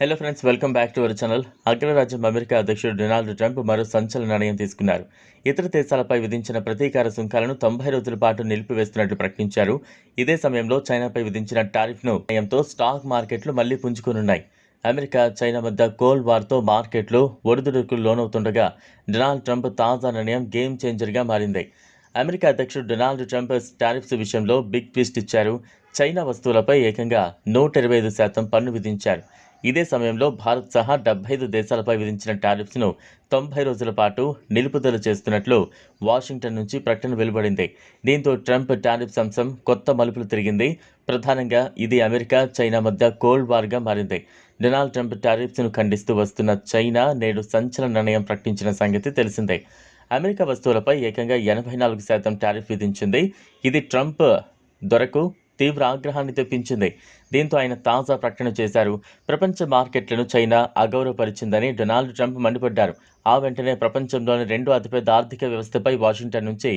Hello friends welcome back to our channel అగ్రరాజ్యం America అధ్యక్షుడు Donald Trump మరో సంచలన నిర్ణయం తీసుకున్నారు. ఇతర దేశాలపై విధించిన ప్రతీకార సుంకాలను తొంభై రోజుల పాటు నిలిపివేస్తున్నట్లు ప్రకటించారు. ఇదే సమయంలో చైనాపై విధించిన టారిఫ్ను నిర్ణయంతో స్టాక్ మార్కెట్లు మళ్ళీ పుంజుకోనున్నాయి. అమెరికా చైనా మధ్య కోల్డ్ వార్తో మార్కెట్లు ఒడిదుడుకులు లోనవుతుండగా డొనాల్డ్ ట్రంప్ తాజా నిర్ణయం గేమ్ చేంజర్గా మారింది. అమెరికా అధ్యక్షుడు డొనాల్డ్ ట్రంప్ టారిఫ్స్ విషయంలో బిగ్ ట్విస్ట్ ఇచ్చారు. చైనా వస్తువులపై ఏకంగా నూట ఇరవై ఐదు శాతం పన్ను విధించారు. ఇదే సమయంలో భారత్ సహా డెబ్బై ఐదు దేశాలపై విధించిన టారిఫ్స్ను తొంభై రోజుల పాటు నిలుపుదల చేస్తున్నట్లు వాషింగ్టన్ నుంచి ప్రకటన వెలువడింది. దీంతో ట్రంప్ టారిఫ్స్ అంశం కొత్త మలుపులు తిరిగింది. ప్రధానంగా ఇది అమెరికా చైనా మధ్య కోల్డ్ వార్గా మారింది. డొనాల్డ్ ట్రంప్ టారిఫ్స్ను ఖండిస్తూ వస్తున్న చైనా నేడు సంచలన నిర్ణయం ప్రకటించిన సంగతి తెలిసిందే. అమెరికా వస్తువులపై ఏకంగా ఎనభై నాలుగు శాతం టారిఫ్ విధించింది. ఇది ట్రంప్ దొరకు తీవ్ర ఆగ్రహాన్ని తెప్పించింది. దీంతో ఆయన తాజా ప్రకటన చేశారు. ప్రపంచ మార్కెట్లను చైనా అగౌరవపరిచిందని డొనాల్డ్ ట్రంప్ మండిపడ్డారు. ఆ వెంటనే ప్రపంచంలోని రెండో అతిపెద్ద ఆర్థిక వ్యవస్థపై వాషింగ్టన్ నుంచి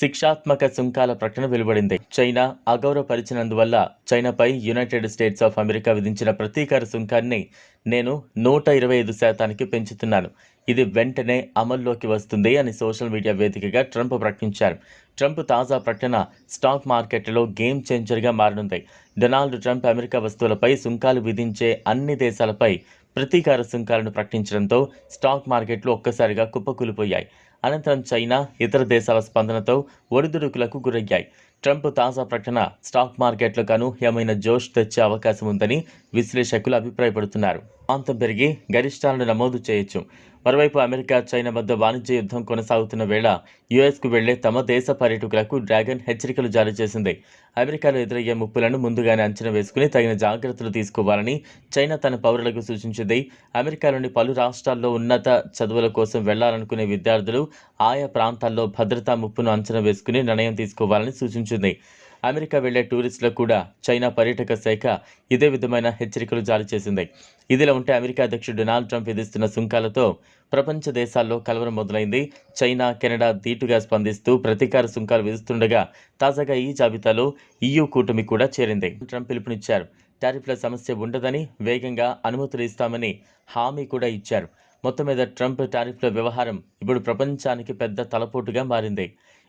శిక్షాత్మక సుంకాల ప్రకటన వెలువడింది. చైనా అగౌరవపరిచినందువల్ల చైనాపై యునైటెడ్ స్టేట్స్ ఆఫ్ అమెరికా విధించిన ప్రతీకార సుంకాన్ని నేను నూట ఇరవై ఐదు శాతానికి పెంచుతున్నాను. ఇది వెంటనే అమల్లోకి వస్తుంది అని సోషల్ మీడియా వేదికగా ట్రంప్ ప్రకటించారు. ట్రంప్ తాజా ప్రకటన స్టాక్ మార్కెట్లో గేమ్ చేంజర్గా మారనుంది. డొనాల్డ్ ట్రంప్ అమెరికా వస్తువులపై సుంకాలు విధించే అన్ని దేశాలపై ప్రతీకార సుంకాలను ప్రకటించడంతో స్టాక్ మార్కెట్లు ఒక్కసారిగా కుప్పకూలిపోయాయి. అనంతరం చైనా ఇతర దేశాల స్పందనతో ఒడిదుడుకులకు గురయ్యాయి. ట్రంప్ తాజా ప్రకటన స్టాక్ మార్కెట్లకు అనూహ్యమైన జోష్ తెచ్చే అవకాశం ఉందని విశ్లేషకులు అభిప్రాయపడుతున్నారు. ప్రాంతం పెరిగి గరిష్టాలను నమోదు చేయొచ్చు. మరోవైపు అమెరికా చైనా మధ్య వాణిజ్య యుద్ధం కొనసాగుతున్న వేళ యుఎస్కు వెళ్ళే తమ దేశ పర్యటకులకు డ్రాగన్ హెచ్చరికలు జారీ చేసింది. అమెరికాలో ఎదురయ్యే ముప్పులను ముందుగానే అంచనా వేసుకుని తగిన జాగ్రత్తలు తీసుకోవాలని చైనా తన పౌరులకు సూచించింది. అమెరికాలోని పలు రాష్ట్రాల్లో ఉన్నత చదువుల కోసం వెళ్ళాలనుకునే విద్యార్థులు ఆయా ప్రాంతాల్లో భద్రతా ముప్పును అంచనా వేసుకుని నిర్ణయం తీసుకోవాలని సూచించింది అమెరికా వెళ్ళే టూరిస్టులకు కూడా చైనా పర్యాటక శాఖ ఇదే విధమైన హెచ్చరికలు జారీ చేసింది. ఇదిలా ఉంటే అమెరికా అధ్యక్షుడు డొనాల్డ్ ట్రంప్ విధిస్తున్న సుంకాలతో ప్రపంచ దేశాల్లో కలవరం మొదలైంది. చైనా కెనడా ధీటుగా స్పందిస్తూ ప్రతీకార సుంకాలు విధిస్తుండగా తాజాగా ఈ జాబితాలో ఈయూ కూటమి కూడా చేరింది. ట్రంప్ పిలుపునిచ్చారు. టారిఫ్ల సమస్య ఉండదని వేగంగా అనుమతులు ఇస్తామని హామీ కూడా ఇచ్చారు. మొత్తం మీద ట్రంప్ టారిఫ్ల వ్యవహారం ఇప్పుడు ప్రపంచానికి పెద్ద తలపోటుగా మారింది.